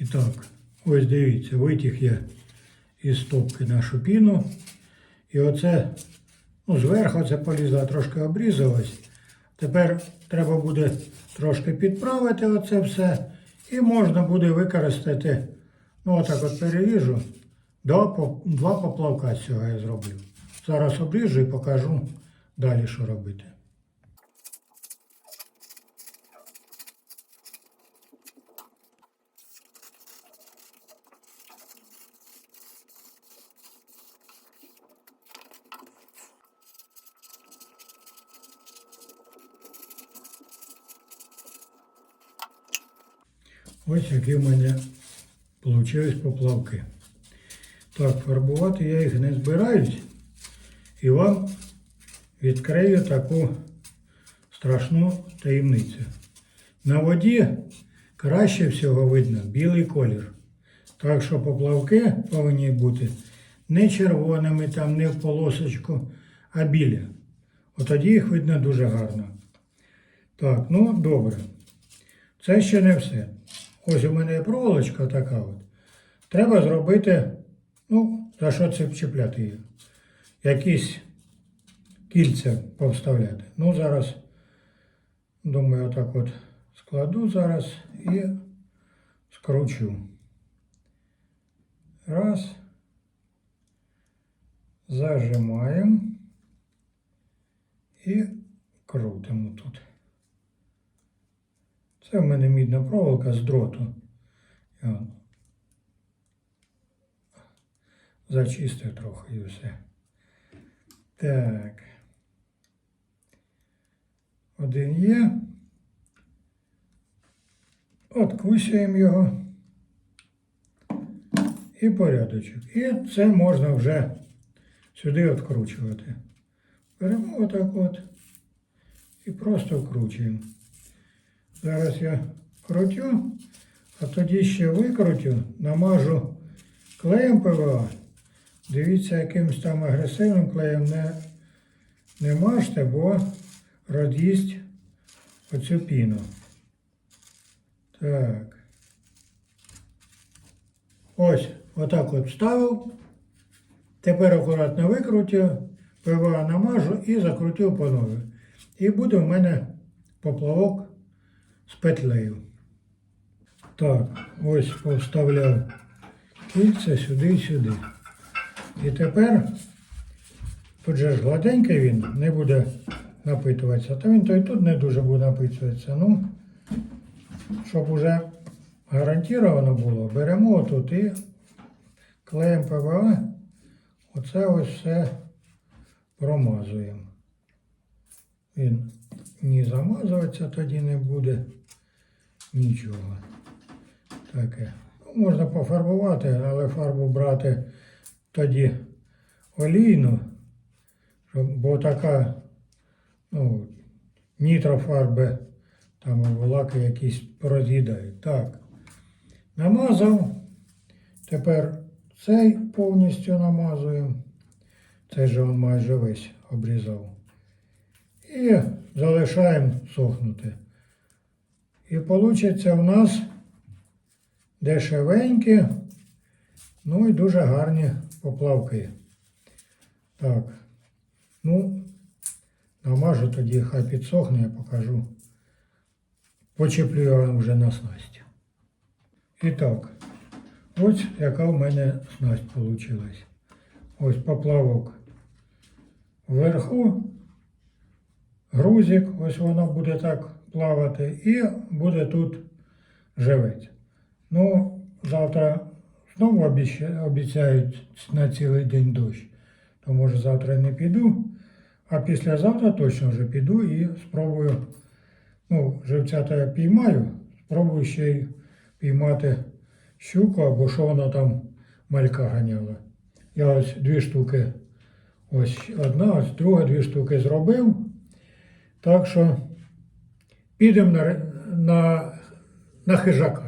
І так, ось дивіться, витяг я із стопки нашу піну. І оце, ну, зверху це полізла, трошки обрізалось. Тепер треба буде трошки підправити оце все. І можна буде використати, ну отак от переріжу. Два, два поплавка з цього я зроблю. Зараз обріжу і покажу далі, що робити. Ось які в мене вийшли поплавки. Так, фарбувати я їх не збираюсь. І вам відкрию таку страшну таємницю. На воді краще всього видно білий колір. Так що поплавки повинні бути не червоними, там, не в полосочку, а білі. От тоді їх видно дуже гарно. Так, ну добре. Це ще не все. Ось у мене є проволочка така от. Треба зробити, ну, за що це чіпляти її? Якісь кільця повставляти. Ну, зараз, думаю, отак от складу зараз і скручу. Раз. Зажимаємо і крутимо тут. Це в мене мідна проволока з дроту. Я зачистив трохи і все. Так. Один є. Откусуємо його. І порядочок. І це можна вже сюди відкручувати. Беремо отак от і просто вкручуємо. Зараз я крутю, а тоді ще викрутю, намажу клеєм ПВА. Дивіться, якимось там агресивним клеєм не, не мажте, бо роз'їсть оцю піну. Так. Ось, отак от вставив. Тепер акуратно викрутю, ПВА намажу і закрутив по новій. І буде в мене поплавок з петлею. Так, ось повставляв кільця сюди і сюди. І тепер тут же ж гладенький він не буде напитуватися. Та він то і тут не дуже буде напитуватися. Ну, щоб уже гарантовано було, беремо тут і клеєм ПВА. Оце ось все промазуємо. Він ні замазуватися тоді не буде нічого. Таке. Ну, можна пофарбувати, але фарбу брати тоді олійну, бо така, ну, нітрофарби, там лаки якісь роз'їдають. Так. Намазав. Тепер цей повністю намазуємо. Цей же він майже весь обрізав. І залишаємо сохнути. І вийде в нас дешевенькі, ну і дуже гарні поплавки. Так, ну, намажу тоді, хай підсохне, я покажу. Почеплю я вже на снасть. І так, ось яка в мене снасть вийшла. Ось поплавок вверху, грузик, ось воно буде так плавати, і буде тут живець. Ну, завтра знову обіцяють на цілий день дощ, то може завтра не піду, а післязавтра точно вже піду і спробую. Ну, живця я піймаю, спробую ще й піймати щуку або що вона там малька ганяла. Я ось дві штуки, ось одна, ось друга, дві штуки зробив. Так що підемо на, на, на хижака.